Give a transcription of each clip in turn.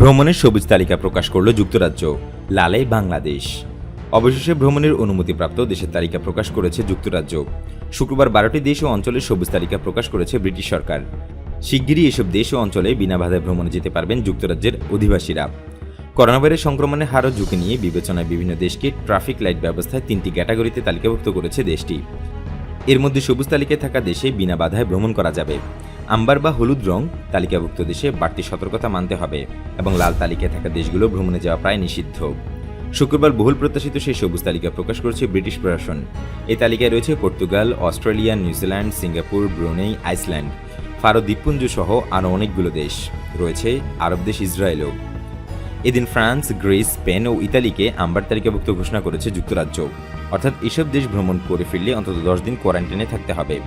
ভ্রমণের সবুজ তালিকা প্রকাশ করল যুক্তরাজ্য। লালে বাংলাদেশ। অবশেষে ভ্রমণের অনুমতিপ্রাপ্ত দেশের তালিকা প্রকাশ করেছে যুক্তরাজ্য। শুক্রবার বারোটি দেশ ও অঞ্চলের সবুজ তালিকা প্রকাশ করেছে ব্রিটিশ সরকার। শিগগিরই এসব দেশ ও অঞ্চলে বিনা বাধায় ভ্রমণে যেতে পারবেন যুক্তরাজ্যের অধিবাসীরা। করোনা ভাইরাস সংক্রমণের হারও ঝুঁকি নিয়ে বিবেচনায় বিভিন্ন দেশকে ট্রাফিক লাইট ব্যবস্থায় তিনটি ক্যাটাগরিতে তালিকাভুক্ত করেছে দেশটি। এর মধ্যে সবুজ তালিকায় থাকা দেশে বিনা বাধায় ভ্রমণ করা যাবে। আম্বার বা হলুদ রং তালিকাভুক্ত দেশে বাড়তি সতর্কতা মানতে হবে এবং লাল তালিকায় থাকা দেশগুলো ভ্রমণে যাওয়া প্রায় নিষিদ্ধ। শুক্রবার বহুল প্রত্যাশিত সেই সবুজ তালিকা প্রকাশ করেছে ব্রিটিশ প্রশাসন। এই তালিকায় রয়েছে Portugal, Australia, New Zealand, Singapore, Brunei, Iceland, Faroe দ্বীপপুঞ্জ সহ আরও অনেকগুলো দেশ। রয়েছে আরব দেশ ইসরায়েলও। এদিন ফ্রান্স, গ্রিস, স্পেন ও ইতালিকে আম্বার তালিকাভুক্ত ঘোষণা করেছে যুক্তরাজ্য। অর্থাৎ এসব দেশ ভ্রমণ করে ফিরলে অন্তত দশ দিন কোয়ারেন্টাইনে থাকতে হবে।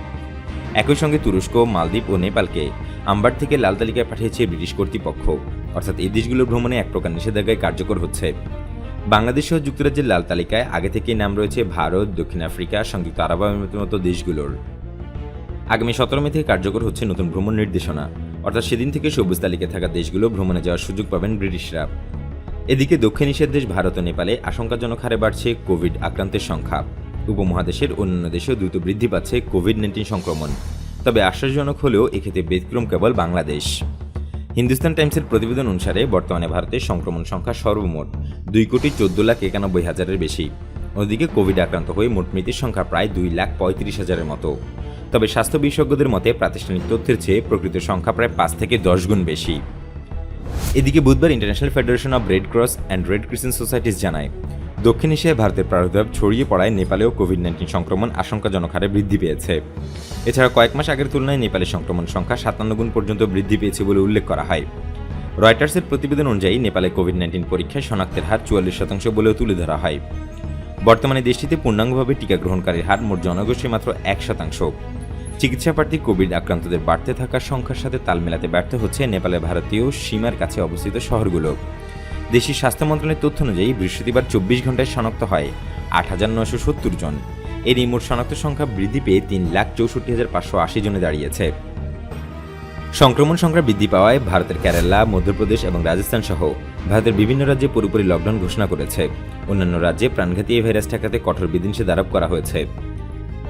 একই সঙ্গে তুরস্ক, মালদ্বীপ ও নেপালকে আম্বার থেকে লাল তালিকায় পাঠিয়েছে ব্রিটিশ কর্তৃপক্ষ। অর্থাৎ এই দেশগুলোর ভ্রমণে এক প্রকার নিষেধাজ্ঞায় কার্যকর হচ্ছে। বাংলাদেশ সহ যুক্তরাজ্যের লাল তালিকায় আগে থেকেই নাম রয়েছে ভারত, দক্ষিণ আফ্রিকা, সংযুক্ত আরব আমিরাতের মতো দেশগুলোর। আগামী সতেরো মে থেকে কার্যকর হচ্ছে নতুন ভ্রমণ নির্দেশনা। অর্থাৎ সেদিন থেকে সবুজ তালিকায় থাকা দেশগুলো ভ্রমণে যাওয়ার সুযোগ পাবেন ব্রিটিশরা। এদিকে দক্ষিণ এশিয়ার দেশ ভারত ও নেপালে আশঙ্কাজনক হারে বাড়ছে কোভিড আক্রান্তের সংখ্যা। উপমহাদেশের অন্যান্য দেশেও দ্রুত বৃদ্ধি পাচ্ছে কোভিড নাইন্টিন সংক্রমণ। তবে আশ্বাসজনক হলেও এক্ষেত্রে ব্যতিক্রম কেবল বাংলাদেশ। হিন্দুস্তান টাইমসের প্রতিবেদন অনুসারে বর্তমানে ভারতের সংক্রমণ সংখ্যা সর্বমোট দুই কোটি চোদ্দ লাখ একানব্বই হাজারের বেশি। অন্যদিকে কোভিড আক্রান্ত হয়ে মোট মৃতের সংখ্যা প্রায় দুই লাখ পঁয়ত্রিশ হাজারের মতো। তবে স্বাস্থ্য বিশেষজ্ঞদের মতে প্রাতিষ্ঠানিক তথ্যের চেয়ে প্রকৃত সংখ্যা প্রায় পাঁচ থেকে দশ গুণ বেশি। এদিকে বুধবার international federation of red cross and red crescent societies জানায় দক্ষিণ এশিয়ায় ভারতের প্রাদুর্ভাব ছড়িয়ে পড়ায় নেপালেও কোভিড নাইন্টিন সংক্রমণ আশঙ্কাজনক হারে বৃদ্ধি পেয়েছে। এছাড়া কয়েক মাস আগের তুলনায় নেপালের সংক্রমণ সংখ্যা সাতান্ন গুণ পর্যন্ত বৃদ্ধি পেয়েছে বলে উল্লেখ করা হয়। রয়টার্সের প্রতিবেদন অনুযায়ী নেপালে কোভিড নাইন্টিন পরীক্ষায় শনাক্তের হার চুয়াল্লিশ শতাংশ বলেও তুলে ধরা হয়। বর্তমানে দেশটিতে পূর্ণাঙ্গভাবে টিকা গ্রহণকারীর হার মোট জনগোষ্ঠীর মাত্র এক শতাংশ। চিকিৎসা প্রার্থী কোভিড আক্রান্তদের বাড়তে থাকার সংখ্যার সাথে তাল মেলাতে ব্যর্থ হচ্ছে নেপালের ভারতীয় সীমার কাছে অবস্থিত শহরগুলো। দেশটির স্বাস্থ্য মন্ত্রণালয়ের তথ্য অনুযায়ী বৃহস্পতিবার চব্বিশ ঘন্টায় শনাক্ত হয় আট হাজার নয়শো সত্তর জন। এর এই মোট শনাক্ত সংখ্যা বৃদ্ধি পেয়ে তিন লাখ চৌষট্টি হাজার পাঁচশো আশি জনে দাঁড়িয়েছে। সংক্রমণ সংখ্যা বৃদ্ধি পাওয়ায় ভারতের কেরালা, মধ্যপ্রদেশ এবং রাজস্থান সহ ভারতের বিভিন্ন রাজ্যে পুরোপুরি লকডাউন ঘোষণা করেছে। অন্যান্য রাজ্যে প্রাণঘাতী এই ভাইরাস ঠেকাতে কঠোর বিধিনিষেধ আরোপ করা হয়েছে।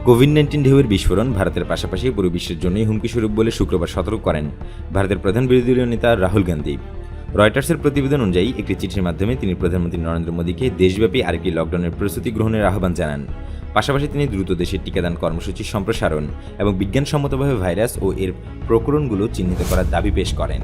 কোভিড নাইন্টিন ঢেউয়ের বিস্ফোরণ ভারতের পাশাপাশি পুরো বিশ্বের জন্যই হুমকি স্বরূপ বলে শুক্রবার সতর্ক করেন ভারতের প্রধান বিরোধী দলীয় নেতা রাহুল গান্ধী। রয়টার্সের প্রতিবেদন অনুযায়ী, একটি চিঠির মাধ্যমে তিনি প্রধানমন্ত্রী নরেন্দ্র মোদীকে দেশব্যাপী আরেকটি লকডাউনের প্রস্তুতি গ্রহণের আহ্বান জানান। পাশাপাশি তিনি দ্রুত দেশের টিকাদান কর্মসূচি সম্প্রসারণ এবং বিজ্ঞানসম্মতভাবে ভাইরাস ও এর প্রকরণগুলো চিহ্নিত করার দাবি পেশ করেন।